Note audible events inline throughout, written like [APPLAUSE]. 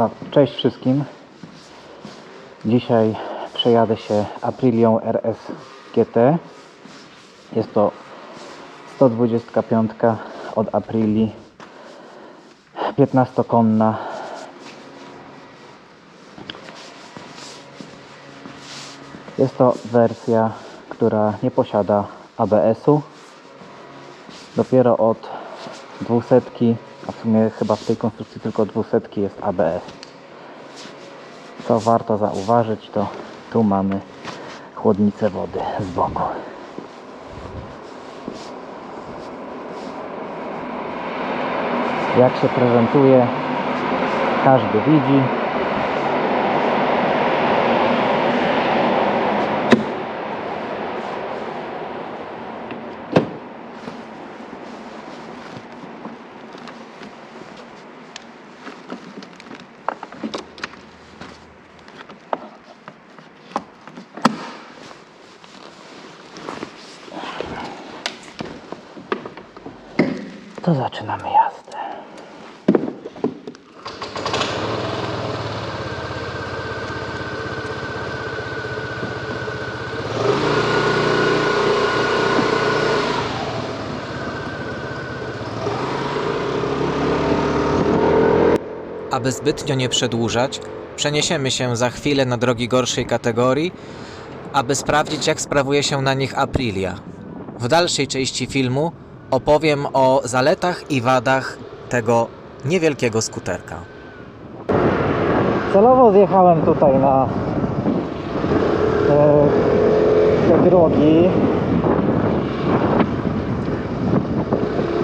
Tak, cześć wszystkim. Dzisiaj przejadę się Aprilią RS GT. Jest to 125 od Aprili. 15-konna. Jest to wersja, która nie posiada ABS-u. Dopiero od 200, w sumie chyba w tej konstrukcji tylko 200 jest ABS. Co warto zauważyć, to tu mamy chłodnicę wody z boku. Jak się prezentuje, każdy widzi. To zaczynamy jazdę. Aby zbytnio nie przedłużać, przeniesiemy się za chwilę na drogi gorszej kategorii, aby sprawdzić, jak sprawuje się na nich Aprilia. W dalszej części filmu opowiem o zaletach i wadach tego niewielkiego skuterka. Celowo zjechałem tutaj na te drogi.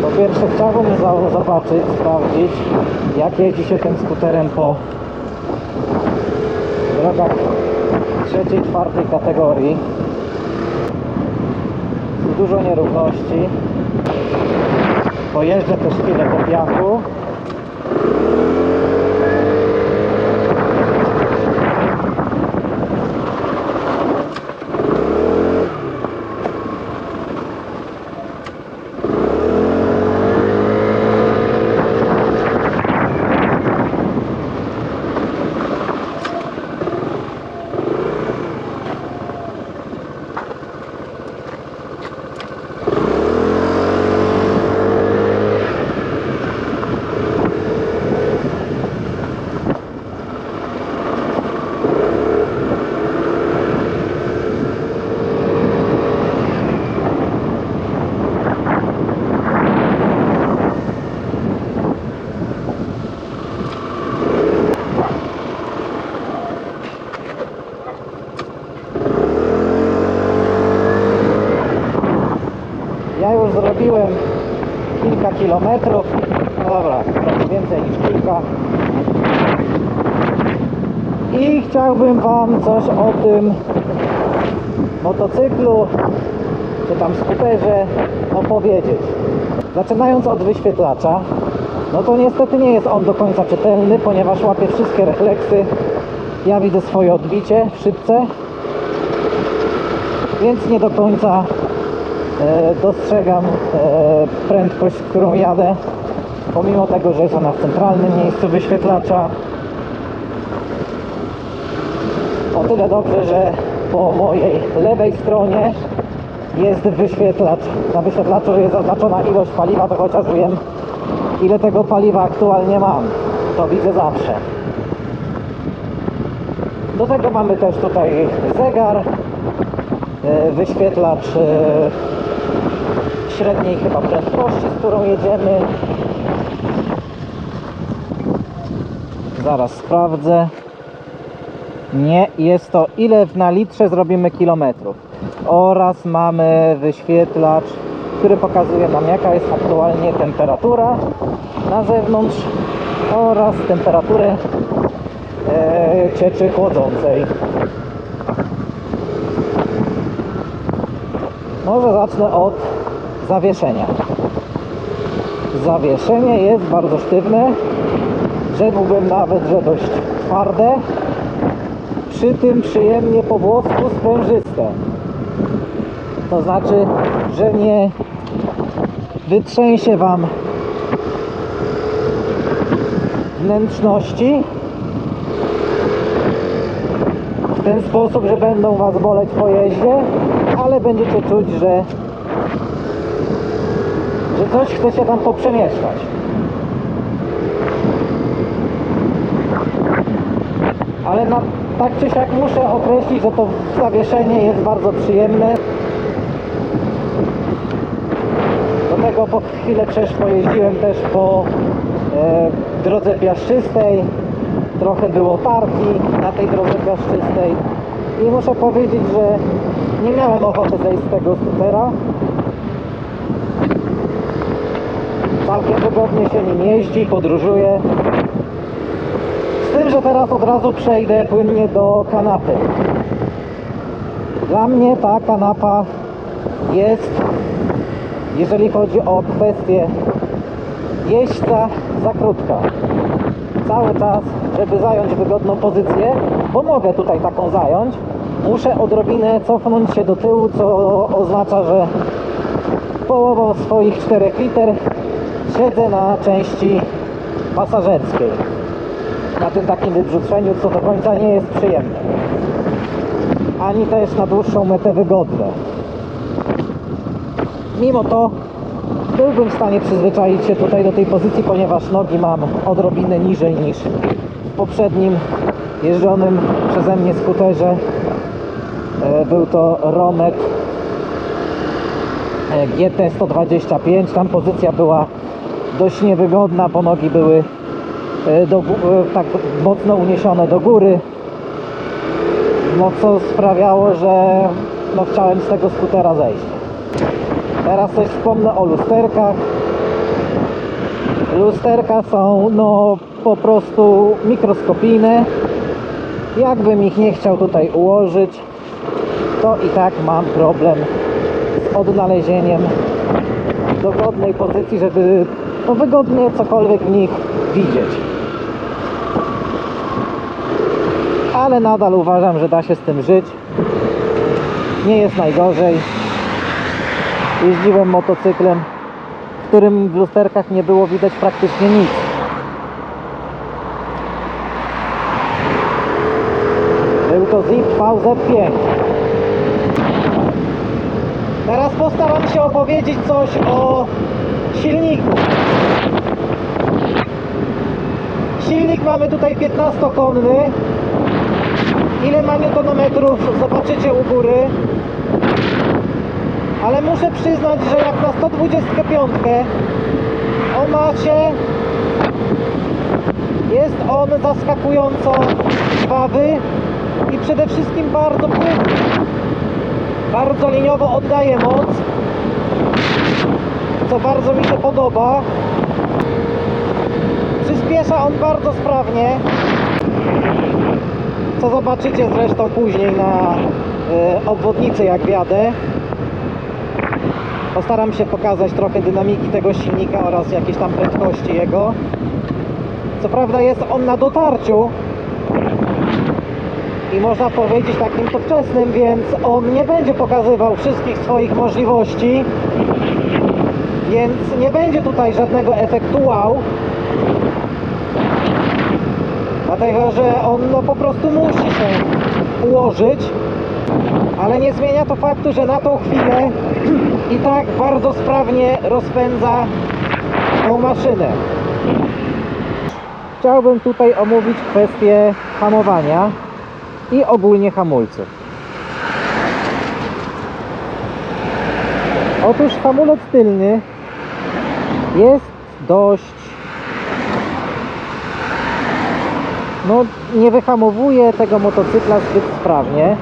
Po pierwsze chciałbym zobaczyć, sprawdzić jak jeździ się tym skuterem po drogach trzeciej, czwartej kategorii. Dużo nierówności. Pojeżdżę też chwilę po piachu. Ja już zrobiłem kilka kilometrów. No dobra, więcej niż kilka. I chciałbym Wam coś o tym motocyklu, czy tam skuterze opowiedzieć. Zaczynając od wyświetlacza, no to niestety nie jest on do końca czytelny, ponieważ łapie wszystkie refleksy. Ja widzę swoje odbicie w szybce, więc nie do końca dostrzegam e, prędkość, którą jadę, pomimo tego, że jest ona w centralnym miejscu wyświetlacza. O tyle dobrze, że po mojej lewej stronie jest wyświetlacz. Na wyświetlaczu jest zaznaczona ilość paliwa, to chociaż wiem, ile tego paliwa aktualnie mam. To widzę zawsze. Do tego mamy też tutaj zegar, e, wyświetlacz e, średniej chyba prędkości, z którą jedziemy. Zaraz sprawdzę. Nie, jest to ile na litrze zrobimy kilometrów. Oraz mamy wyświetlacz, który pokazuje nam jaka jest aktualnie temperatura na zewnątrz oraz temperaturę e, cieczy chłodzącej. Może zacznę od zawieszenia. Zawieszenie jest bardzo sztywne, rzekłbym nawet, że dość twarde, przy tym przyjemnie po włosku sprężyste. To znaczy, że nie wytrzęsie Wam wnętrzności, ten sposób, że będą Was boleć po jeździe, ale będziecie czuć, że, coś chce się tam poprzemieszczać. Ale na, tak czy siak muszę określić, że to zawieszenie jest bardzo przyjemne. Do tego po chwilę też pojeździłem też po e, drodze piaszczystej. Trochę było partii na tej drodze piaszczystej. I muszę powiedzieć, że nie miałem ochoty zejść z tego skutera. Całkiem wygodnie się nim jeździ, podróżuje. Z tym, że teraz od razu przejdę płynnie do kanapy. Dla mnie ta kanapa jest, jeżeli chodzi o kwestię jeźdźca, za krótka. Cały czas, żeby zająć wygodną pozycję, bo mogę tutaj taką zająć, muszę odrobinę cofnąć się do tyłu, co oznacza, że połową swoich 4 liter siedzę na części pasażerskiej na tym takim wybrzuceniu, co do końca nie jest przyjemne. Ani też na dłuższą metę wygodne. Mimo to byłbym w stanie przyzwyczaić się tutaj do tej pozycji, ponieważ nogi mam odrobinę niżej niż w poprzednim jeżdżonym przeze mnie skuterze. E, Był to Romet e, GT 125. Tam pozycja była dość niewygodna, bo nogi były e, do, e, tak mocno uniesione do góry. No co sprawiało, że no, chciałem z tego skutera zejść. Teraz też wspomnę o lusterkach. Lusterka są no po prostu mikroskopijne. Jakbym ich nie chciał tutaj ułożyć, to i tak mam problem z odnalezieniem dogodnej pozycji, żeby no, wygodnie cokolwiek w nich widzieć. Ale nadal uważam, że da się z tym żyć. Nie jest najgorzej. Jeździłem motocyklem, w którym w lusterkach nie było widać praktycznie nic. Był to Zip VZ5. Teraz postaram się opowiedzieć coś o silniku. Silnik mamy tutaj 15-konny. Ile ma newtonometrów zobaczycie u góry. Ale muszę przyznać, że jak na 125 o macie jest on zaskakująco krwawy i przede wszystkim bardzo płynny. Bardzo liniowo oddaje moc, co bardzo mi się podoba. Przyspiesza on bardzo sprawnie, co zobaczycie zresztą później na e, obwodnicy jak wjadę. Postaram się pokazać trochę dynamiki tego silnika oraz jakieś tam prędkości jego. Co prawda jest on na dotarciu i można powiedzieć takim podczesnym, więc on nie będzie pokazywał wszystkich swoich możliwości. Więc nie będzie tutaj żadnego efektu wow. Dlatego, że on no, po prostu musi się ułożyć ale nie zmienia to faktu, że na tą chwilę [CLEARS THROAT] i tak bardzo sprawnie rozpędza tą maszynę. Chciałbym tutaj omówić kwestię hamowania i ogólnie hamulców. Otóż hamulec tylny jest dość no nie wyhamowuje tego motocykla zbyt sprawnie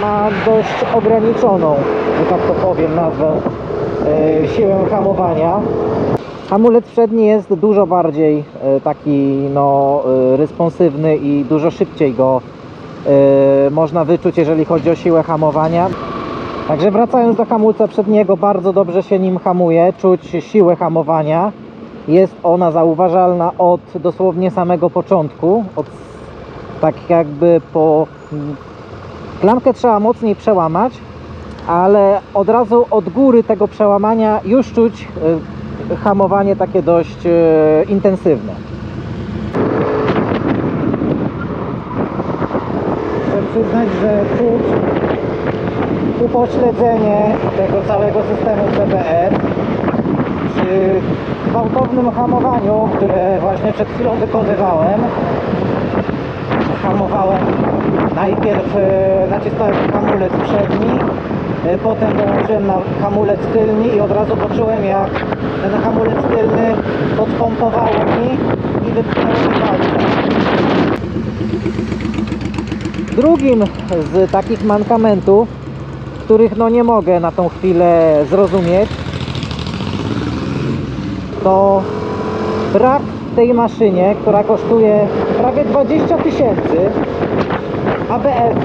ma dość ograniczoną, że tak to powiem, nazwę e, siłę hamowania. Hamulec przedni jest dużo bardziej e, taki no, e, responsywny i dużo szybciej go można wyczuć, jeżeli chodzi o siłę hamowania. Także wracając do hamulca przedniego, bardzo dobrze się nim hamuje, czuć siłę hamowania. Jest ona zauważalna od dosłownie samego początku, od tak jakby po Klamkę trzeba mocniej przełamać, ale od razu od góry tego przełamania już czuć y, hamowanie takie dość y, intensywne. przyznać, że czuć upośledzenie tego całego systemu CBS przy gwałtownym hamowaniu, które właśnie przed chwilą wykonywałem. Hamowałem najpierw e, naciskałem hamulec przedni, e, potem dołączyłem na hamulec tylny i od razu poczułem jak ten hamulec tylny podpompowało mi i wypchnęło mi palce. Drugim z takich mankamentów, których no nie mogę na tą chwilę zrozumieć, to brak tej maszynie, która kosztuje prawie 20 tysięcy ABS.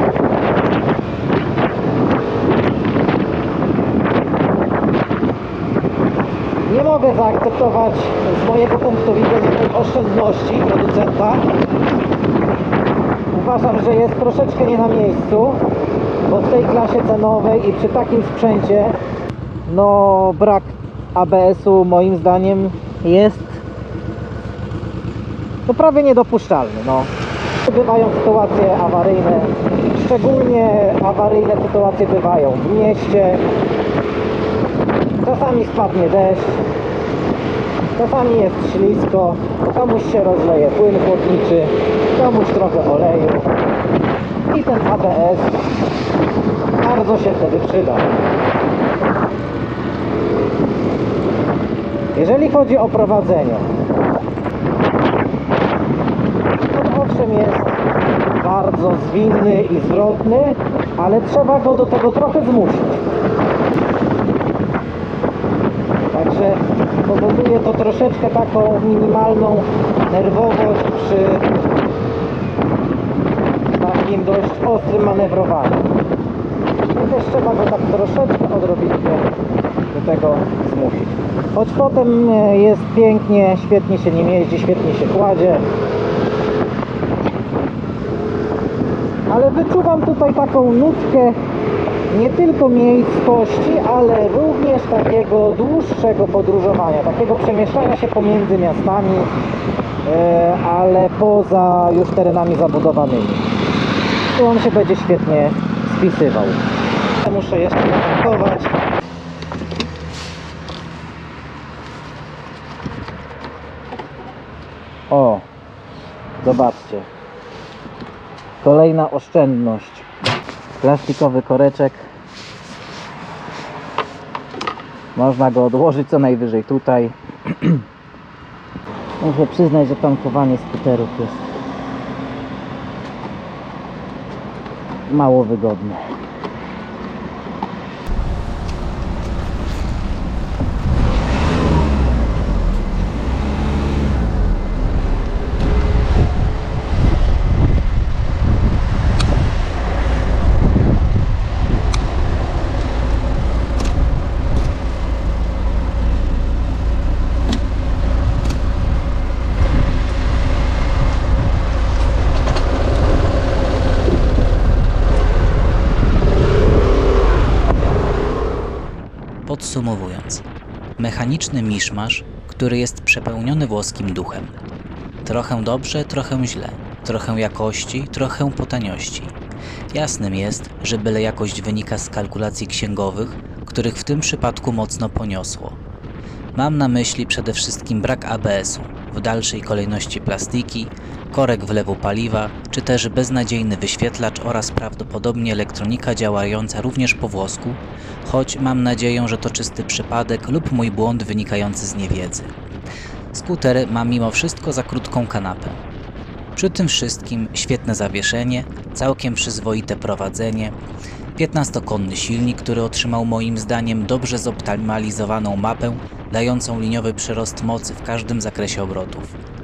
Nie mogę zaakceptować z mojego punktu widzenia tej oszczędności producenta. Uważam, że jest troszeczkę nie na miejscu, bo w tej klasie cenowej i przy takim sprzęcie no brak ABS-u moim zdaniem jest no prawie niedopuszczalny. No. Bywają sytuacje awaryjne, szczególnie awaryjne sytuacje bywają w mieście. Czasami spadnie deszcz, czasami jest ślisko, komuś się rozleje płyn chłodniczy, komuś trochę oleju i ten ABS bardzo się wtedy przyda. Jeżeli chodzi o prowadzenie, to owszem jest bardzo zwinny i zwrotny, ale trzeba go do tego trochę zmusić. Także powoduje to troszeczkę taką minimalną nerwowość przy takim dość ostrym. I też trzeba go tak troszeczkę odrobinkę do tego zmusić. Choć potem e, jest pięknie, świetnie się nim jeździ, świetnie się kładzie. Ale wyczuwam tutaj taką nutkę nie tylko miejskości, ale również takiego dłuższego podróżowania, takiego przemieszczania się pomiędzy miastami, e, ale poza już terenami zabudowanymi. Tu on się będzie świetnie spisywał. Muszę jeszcze zatankować. O, zobaczcie. Kolejna oszczędność. Plastikowy koreczek. Można go odłożyć co najwyżej tutaj. [CLEARS THROAT] Muszę przyznać, że tankowanie skuterów jest mało wygodne. Mechaniczny miszmasz, który jest przepełniony włoskim duchem. Trochę dobrze, trochę źle, trochę jakości, trochę po taniości. Jasnym jest, że byle jakość wynika z kalkulacji księgowych, których w tym przypadku mocno poniosło. Mam na myśli przede wszystkim brak ABS-u, w dalszej kolejności plastiki, korek wlewu paliwa, czy też beznadziejny wyświetlacz oraz prawdopodobnie elektronika działająca również po włosku, choć mam nadzieję, że to czysty przypadek lub mój błąd wynikający z niewiedzy. Skuter ma mimo wszystko za krótką kanapę. Przy tym wszystkim świetne zawieszenie, całkiem przyzwoite prowadzenie, 15-konny silnik, który otrzymał moim zdaniem dobrze zoptymalizowaną mapę, dającą liniowy przyrost mocy w każdym zakresie obrotów.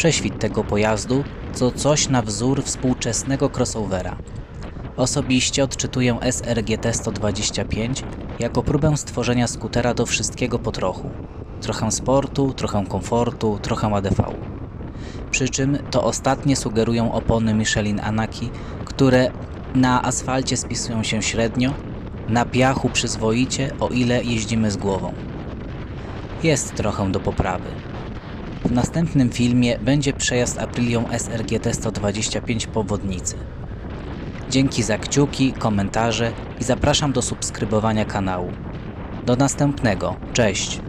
Prześwit tego pojazdu to coś na wzór współczesnego crossovera. Osobiście odczytuję SRGT 125 jako próbę stworzenia skutera do wszystkiego po trochu. Trochę sportu, trochę komfortu, trochę ADV. Przy czym to ostatnie sugerują opony Michelin Anaki, które na asfalcie spisują się średnio, na piachu przyzwoicie, o ile jeździmy z głową. Jest trochę do poprawy. W następnym filmie będzie przejazd Aprilią SRGT 125 po wodnicy. Dzięki za kciuki, komentarze i zapraszam do subskrybowania kanału. Do następnego. Cześć!